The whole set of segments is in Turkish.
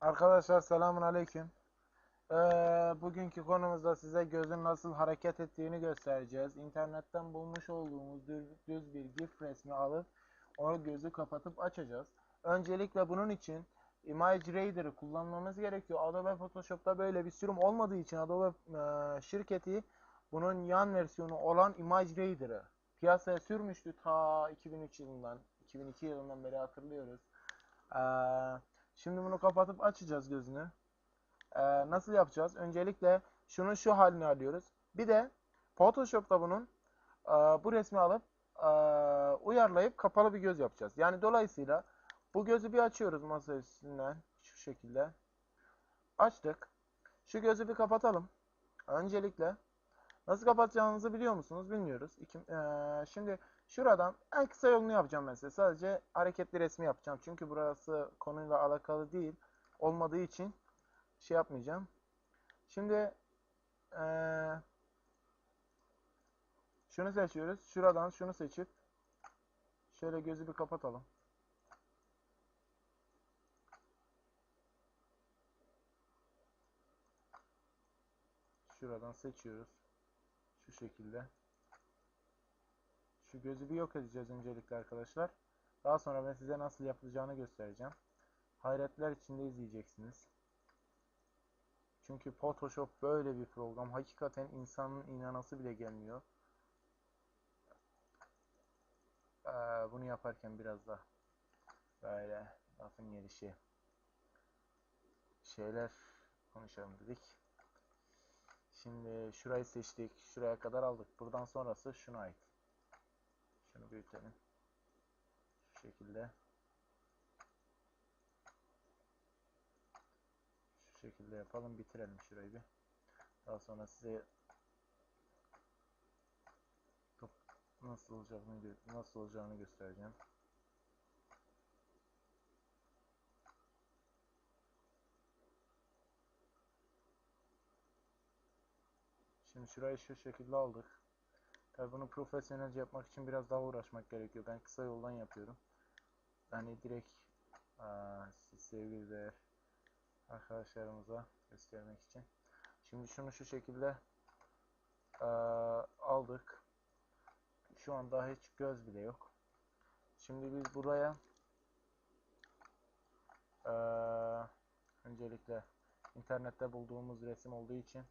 Arkadaşlar selamun aleyküm. Ee, bugünkü konumuzda size gözün nasıl hareket ettiğini göstereceğiz. İnternetten bulmuş olduğumuz düz, bir GIF resmi alıp onu gözü kapatıp açacağız. Öncelikle bunun için Image Raider'ı kullanmamız gerekiyor. Adobe Photoshop'ta böyle bir sürüm olmadığı için Adobe e, şirketi bunun yan versiyonu olan Image Raider'ı piyasaya sürmüştü ta 2003 yılından, 2002 yılından beri hatırlıyoruz. Ee, Şimdi bunu kapatıp açacağız gözünü. Ee, nasıl yapacağız? Öncelikle şunu şu halini alıyoruz. Bir de Photoshop'ta bunun e, bu resmi alıp e, uyarlayıp kapalı bir göz yapacağız. Yani dolayısıyla bu gözü bir açıyoruz masa üstünden şu şekilde. Açtık. Şu gözü bir kapatalım. Öncelikle nasıl kapatacağınızı biliyor musunuz? Bilmiyoruz. İki, e, şimdi Şuradan en kısa yolunu yapacağım ben size. Sadece hareketli resmi yapacağım. Çünkü burası konuyla alakalı değil. Olmadığı için şey yapmayacağım. Şimdi ee, şunu seçiyoruz. Şuradan şunu seçip şöyle gözü bir kapatalım. Şuradan seçiyoruz. Şu şekilde. Şu gözü bir yok edeceğiz öncelikle arkadaşlar. Daha sonra ben size nasıl yapılacağını göstereceğim. Hayretler içinde izleyeceksiniz. Çünkü Photoshop böyle bir program. Hakikaten insanın inanası bile gelmiyor. Ee, bunu yaparken biraz da böyle lafın gelişi şeyler konuşalım dedik. Şimdi şurayı seçtik. Şuraya kadar aldık. Buradan sonrası şuna ait. Şunu büyütelim. Şu şekilde. Şu şekilde yapalım. Bitirelim şurayı bir. Daha sonra size nasıl olacağını nasıl olacağını göstereceğim. Şimdi şurayı şu şekilde aldık. Tabii bunu profesyonelce yapmak için biraz daha uğraşmak gerekiyor. Ben kısa yoldan yapıyorum. Yani direkt aa, sevgili değer arkadaşlarımıza göstermek için. Şimdi şunu şu şekilde aa, aldık. Şu an daha hiç göz bile yok. Şimdi biz buraya aa, öncelikle internette bulduğumuz resim olduğu için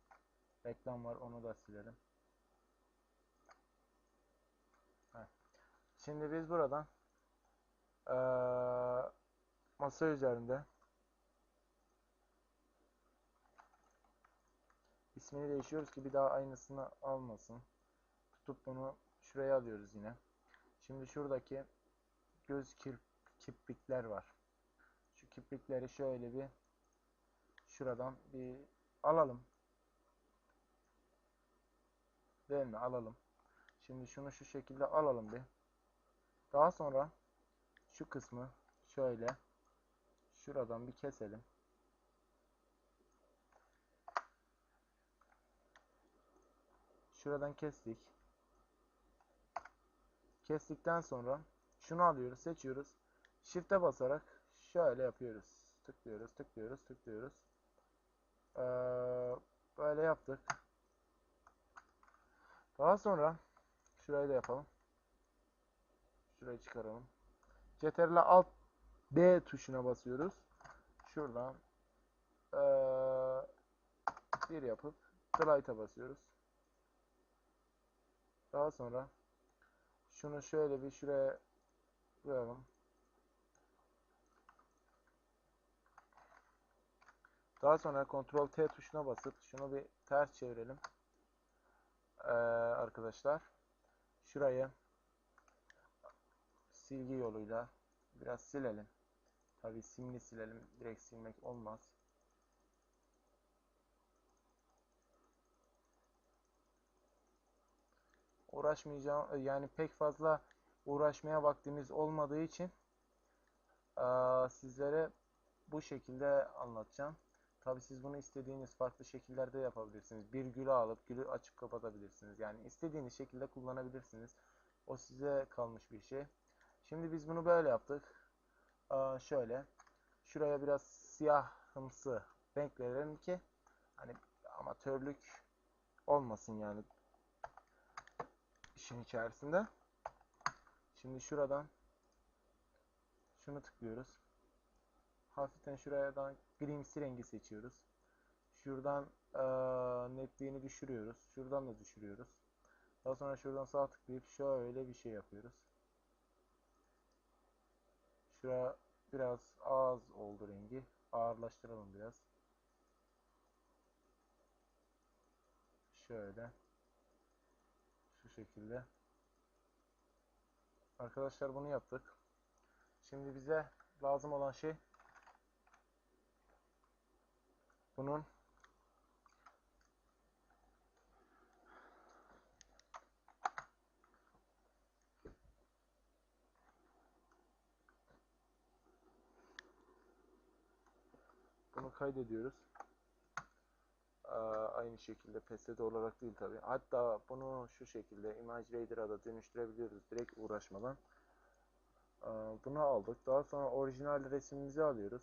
reklam var onu da silelim. Şimdi biz buradan ee, masa üzerinde ismini değişiyoruz ki bir daha aynısını almasın. Tutup bunu şuraya alıyoruz yine. Şimdi şuradaki göz kirp, kirpikler var. Şu kirpikleri şöyle bir şuradan bir alalım. Değil mi? Alalım. Şimdi şunu şu şekilde alalım bir. Daha sonra şu kısmı şöyle şuradan bir keselim. Şuradan kestik. Kestikten sonra şunu alıyoruz, seçiyoruz. Shift'e basarak şöyle yapıyoruz. Tıklıyoruz, tıklıyoruz, tıklıyoruz. Ee, böyle yaptık. Daha sonra şurayı da yapalım. Şurayı çıkaralım. Ctrl alt B tuşuna basıyoruz. Şuradan ee, bir yapıp slide'a basıyoruz. Daha sonra şunu şöyle bir şuraya koyalım. Daha sonra Ctrl T tuşuna basıp şunu bir ters çevirelim. Ee, arkadaşlar. Şurayı silgi yoluyla biraz silelim. Tabi simli silelim. Direkt silmek olmaz. Uğraşmayacağım yani pek fazla uğraşmaya vaktimiz olmadığı için sizlere bu şekilde anlatacağım. Tabi siz bunu istediğiniz farklı şekillerde yapabilirsiniz. Bir gülü alıp gülü açıp kapatabilirsiniz. Yani istediğiniz şekilde kullanabilirsiniz. O size kalmış bir şey. Şimdi biz bunu böyle yaptık. Aa, şöyle. Şuraya biraz siyah siyahımsı renk verelim ki hani amatörlük olmasın yani işin içerisinde. Şimdi şuradan şunu tıklıyoruz. Hafiften şuradan grimsi rengi seçiyoruz. Şuradan eee, netliğini düşürüyoruz. Şuradan da düşürüyoruz. Daha sonra şuradan sağ tıklayıp şöyle bir şey yapıyoruz. Şura biraz az oldu rengi. Ağırlaştıralım biraz. Şöyle. Şu şekilde. Arkadaşlar bunu yaptık. Şimdi bize lazım olan şey bunun bunu kaydediyoruz. Aynı şekilde PSD olarak değil tabi. Hatta bunu şu şekilde Image Raider'a da dönüştürebiliyoruz direkt uğraşmadan. Bunu aldık. Daha sonra orijinal resmimizi alıyoruz.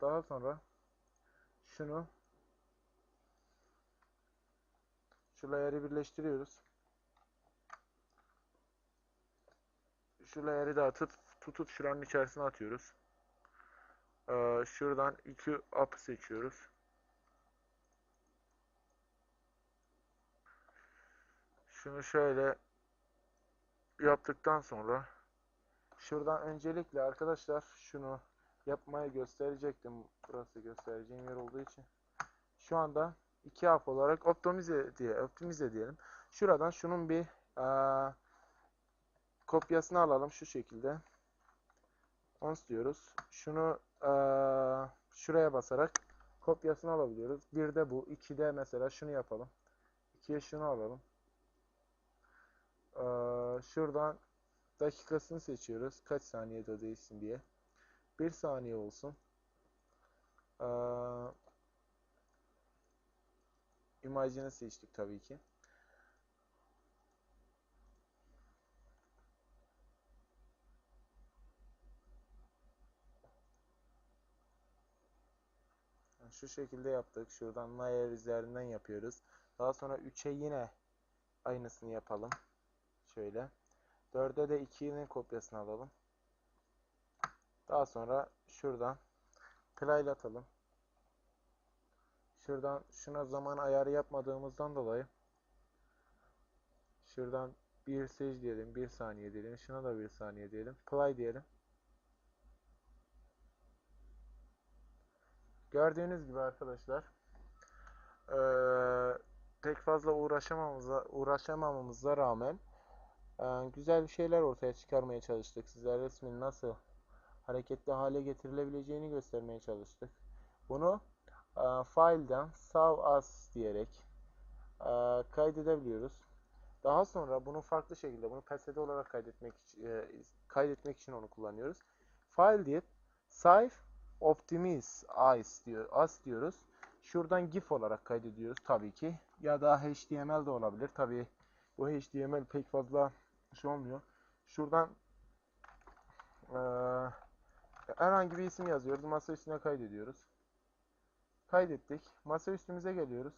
Daha sonra şunu şu layer'ı birleştiriyoruz. Şu layer'ı da atıp tutup şuranın içerisine atıyoruz. Ee, şuradan iki up seçiyoruz. Şunu şöyle yaptıktan sonra şuradan öncelikle arkadaşlar şunu yapmayı gösterecektim. Burası göstereceğim yer olduğu için. Şu anda iki harf olarak optimize diye optimize diyelim. Şuradan şunun bir aa, kopyasını alalım şu şekilde. Ons diyoruz. Şunu aa, şuraya basarak kopyasını alabiliyoruz. Bir de bu. 2'de mesela şunu yapalım. 2'ye şunu alalım. Aa, şuradan dakikasını seçiyoruz. Kaç saniyede değilsin diye. 1 saniye olsun. Aa, imajını seçtik tabii ki. Şu şekilde yaptık. Şuradan layer üzerinden yapıyoruz. Daha sonra 3'e yine aynısını yapalım. Şöyle. 4'e de 2'nin kopyasını alalım. Daha sonra şuradan play atalım. Şuradan şuna zaman ayarı yapmadığımızdan dolayı şuradan 1 sec diyelim. 1 saniye diyelim. Şuna da 1 saniye diyelim. Play diyelim. Gördüğünüz gibi arkadaşlar eee, pek fazla uğraşamamıza, uğraşamamamıza rağmen eee, güzel şeyler ortaya çıkarmaya çalıştık. Size resmin nasıl hareketli hale getirilebileceğini göstermeye çalıştık. Bunu eee file'den save as diyerek eee, kaydedebiliyoruz. Daha sonra bunu farklı şekilde bunu PSD olarak kaydetmek eee, kaydetmek için onu kullanıyoruz. File deyip save Optimize as diyor, as diyoruz. Şuradan GIF olarak kaydediyoruz tabii ki. Ya da HTML de olabilir. Tabii bu HTML pek fazla şey olmuyor. Şuradan eee, herhangi bir isim yazıyoruz. Masa üstüne kaydediyoruz. Kaydettik. Masa üstümüze geliyoruz.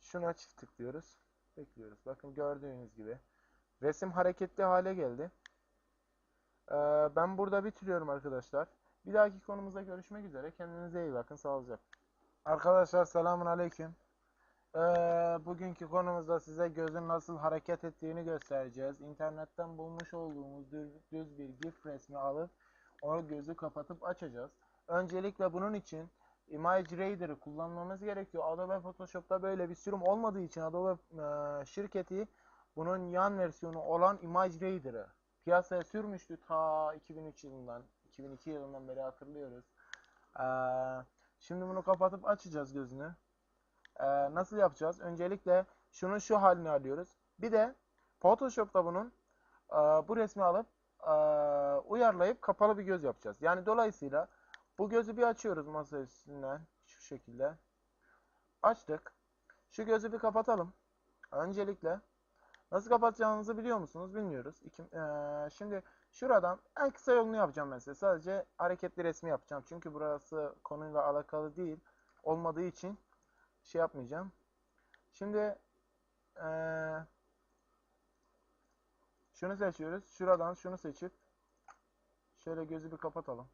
Şuna çift tıklıyoruz. Bekliyoruz. Bakın gördüğünüz gibi. Resim hareketli hale geldi. Ee, ben burada bitiriyorum arkadaşlar. Bir dahaki konumuzda görüşmek üzere. Kendinize iyi bakın. Sağlıcakla. Arkadaşlar selamun aleyküm. Ee, bugünkü konumuzda size gözün nasıl hareket ettiğini göstereceğiz. İnternetten bulmuş olduğumuz düz, bir GIF resmi alıp onu gözü kapatıp açacağız. Öncelikle bunun için Image Raider'ı kullanmamız gerekiyor. Adobe Photoshop'ta böyle bir sürüm olmadığı için Adobe e, şirketi bunun yan versiyonu olan Image Raider'ı piyasaya sürmüştü ta 2003 yılından, 2002 yılından beri hatırlıyoruz. Ee, şimdi bunu kapatıp açacağız gözünü. Ee, nasıl yapacağız? Öncelikle şunu şu haline alıyoruz. Bir de Photoshop'ta bunun e, bu resmi alıp e, uyarlayıp kapalı bir göz yapacağız. Yani dolayısıyla bu gözü bir açıyoruz masa üstünden şu şekilde. Açtık. Şu gözü bir kapatalım. Öncelikle Nasıl kapatacağınızı biliyor musunuz? Bilmiyoruz. İki, eee, şimdi şuradan en kısa yolunu yapacağım ben size. Sadece hareketli resmi yapacağım. Çünkü burası konuyla alakalı değil. Olmadığı için şey yapmayacağım. Şimdi eee, şunu seçiyoruz. Şuradan şunu seçip şöyle gözü bir kapatalım.